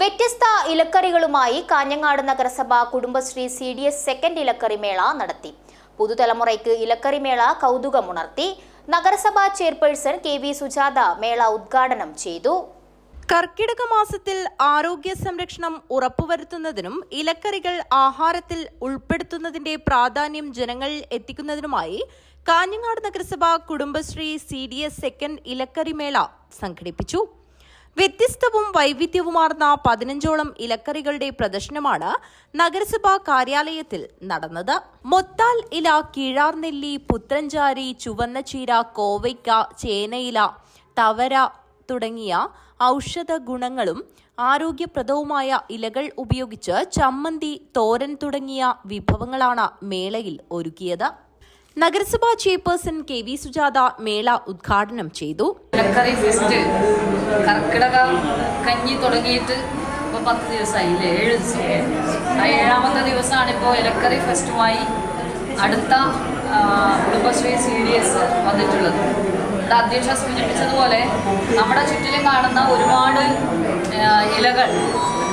വ്യത്യസ്ത ഇലക്കറികളുമായി കാഞ്ഞങ്ങാട് നഗരസഭ Kudumbashree C D S second ഇലക്കറി മേള നടത്തി. പുതുതലമുറയ്ക്ക് ഇലക്കറി മേള കൗതുകമുണർത്തി നഗരസഭാ ചെയർപേഴ്സൺ കെ വി സുജാത മേള ഉദ്ഘാടനം ചെയ്തു. കർക്കിടക മാസത്തിൽ ആരോഗ്യ സംരക്ഷണം ഉറപ്പുവരുത്തുന്നതിനും ഇലക്കറികൾ ആഹാരത്തിൽ ഉൾപ്പെടുത്തുന്നതിന്റെ പ്രാധാന്യം ജനങ്ങളിൽ എത്തിക്കുന്നതിനുമായി കാഞ്ഞങ്ങാട് നഗരസഭ Kudumbashree C D S second ഇലക്കറി മേള സംഘടിപ്പിച്ചു. വ്യത്യസ്തവും വൈവിധ്യവുമാർന്ന പതിനഞ്ചോളം ഇലക്കറികളുടെ പ്രദർശനമാണ് നഗരസഭാ കാര്യാലയത്തിൽ നടന്നത്. മൊത്താൽ ഇല കീഴാർനെല്ലി പുത്രഞ്ചാരി ചുവന്നചീര കോവയ്ക്ക ചേനയില തവര തുടങ്ങിയ ഔഷധ ഗുണങ്ങളും ആരോഗ്യപ്രദവുമായ ഇലകൾ ഉപയോഗിച്ച് ചമ്മന്തി തോരൻ തുടങ്ങിയ വിഭവങ്ങളാണ് മേളയിൽ ഒരുക്കിയത്. നഗരസഭാ ചെയർപേഴ്സൺ കെ വി സുജാത മേള ഉദ്ഘാടനം ചെയ്തു. ഇലക്കറി ഫെസ്റ്റ് കർക്കിടക കഞ്ഞി തുടങ്ങിയിട്ട് ഇപ്പോൾ പത്ത് ദിവസമായില്ലേ? ഏഴ് ദിവസം ഏഴാമത്തെ ദിവസമാണ് ഇപ്പോൾ ഇലക്കറി ഫെസ്റ്റുമായി അടുത്ത കുടുംബശ്രീ സി ഡി എസ് വന്നിട്ടുള്ളത്. ഇവിടെ അധ്യക്ഷ സൂചിപ്പിച്ചതുപോലെ നമ്മുടെ ചുറ്റിലും കാണുന്ന ഒരുപാട് ഇലകൾ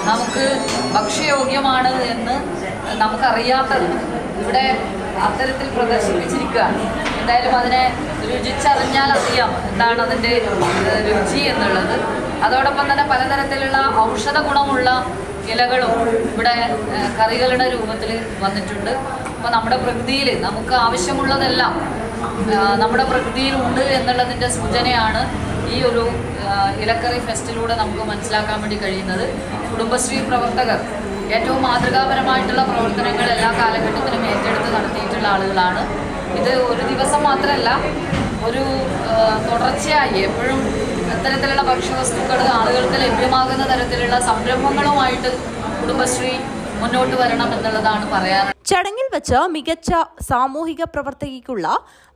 നമുക്ക് ഭക്ഷ്യയോഗ്യമാണ് എന്ന് നമുക്കറിയാത്തത്. ഇവിടെ അത്തരത്തിൽ പ്രദർശിപ്പിച്ചിരിക്കുകയാണ്. എന്തായാലും അതിനെ രുചിച്ചറിഞ്ഞാൽ അറിയാം എന്താണ് അതിന്റെ രുചി എന്നുള്ളത്. അതോടൊപ്പം തന്നെ പലതരത്തിലുള്ള ഔഷധ ഗുണമുള്ള ഇലകളും ഇവിടെ കറികളുടെ രൂപത്തിൽ വന്നിട്ടുണ്ട്. അപ്പോൾ നമ്മുടെ പ്രകൃതിയിൽ നമുക്ക് ആവശ്യമുള്ളതെല്ലാം നമ്മുടെ പ്രകൃതിയിൽ ഉണ്ട് എന്നുള്ളതിന്റെ സൂചനയാണ് ഈ ഒരു ഇലക്കറി ഫെസ്റ്റിലൂടെ നമുക്ക് മനസ്സിലാക്കാൻ വേണ്ടി കഴിയുന്നത്. കുടുംബശ്രീ പ്രവർത്തകർ ഏറ്റവും മാതൃകാപരമായിട്ടുള്ള പ്രവർത്തനങ്ങൾ എല്ലാ കാലഘട്ടത്തിലും ഏറ്റെടുത്ത് നടത്തിയിട്ടുള്ള ആളുകളാണ്. ഇത് ഒരു ദിവസം മാത്രമല്ല ഒരു തുടർച്ചയായി എപ്പോഴും ഇത്തരത്തിലുള്ള ഭക്ഷ്യവസ്തുക്കൾ ആളുകൾക്ക് ലഭ്യമാകുന്ന തരത്തിലുള്ള സംരംഭങ്ങളുമായിട്ട് കുടുംബശ്രീ മുന്നോട്ട് വരണം എന്നുള്ളതാണ് പറയാറ്. ചടങ്ങിൽ വച്ച് മികച്ച സാമൂഹിക പ്രവർത്തകയ്ക്കുള്ള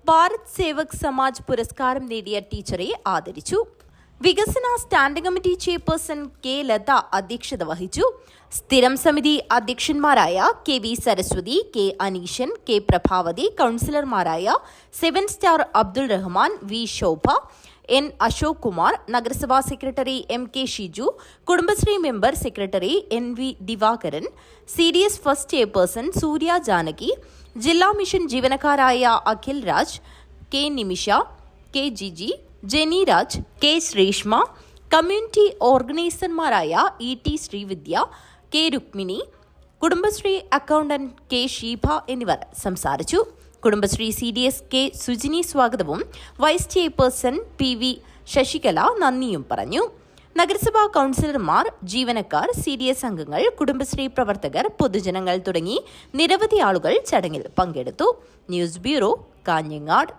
ഭാരത് സേവക് സമാജ് പുരസ്കാരം നേടിയ ടീച്ചറെ ആദരിച്ചു. വികസന standing committee chairperson K Latha അധ്യക്ഷത വഹിച്ചു. സ്ഥിരം സമിതി അധ്യക്ഷന്മാരായ K V Saraswathi K Aneeshan K Prabhavathi കൗൺസിലർമാരായ seven star Abdul Rahman V Shobha N Ashok Kumar നഗരസഭാ secretary M K Shiju Kudumbashree member secretary N V Divakaran C D S first chairperson Surya Janaki ജില്ലാ mission ജീവനക്കാരായ Akhil Raj K Nimisha K Jiji Jeni Raj K Sreeshma community ഓർഗനൈസർമാരായ E T Sreevidya K Rukmini Kudumbashree accountant K Sheeba എന്നിവർ സംസാരിച്ചു. Kudumbashree C D S K Sujini സ്വാഗതവും vice chairperson P V Sasikala നന്ദിയും പറഞ്ഞു. നഗരസഭാ കൗൺസിലർമാർ ജീവനക്കാർ C D S അംഗങ്ങൾ കുടുംബശ്രീ പ്രവർത്തകർ പൊതുജനങ്ങൾ തുടങ്ങി നിരവധി ആളുകൾ ചടങ്ങിൽ പങ്കെടുത്തു. News bureau Kanhangad.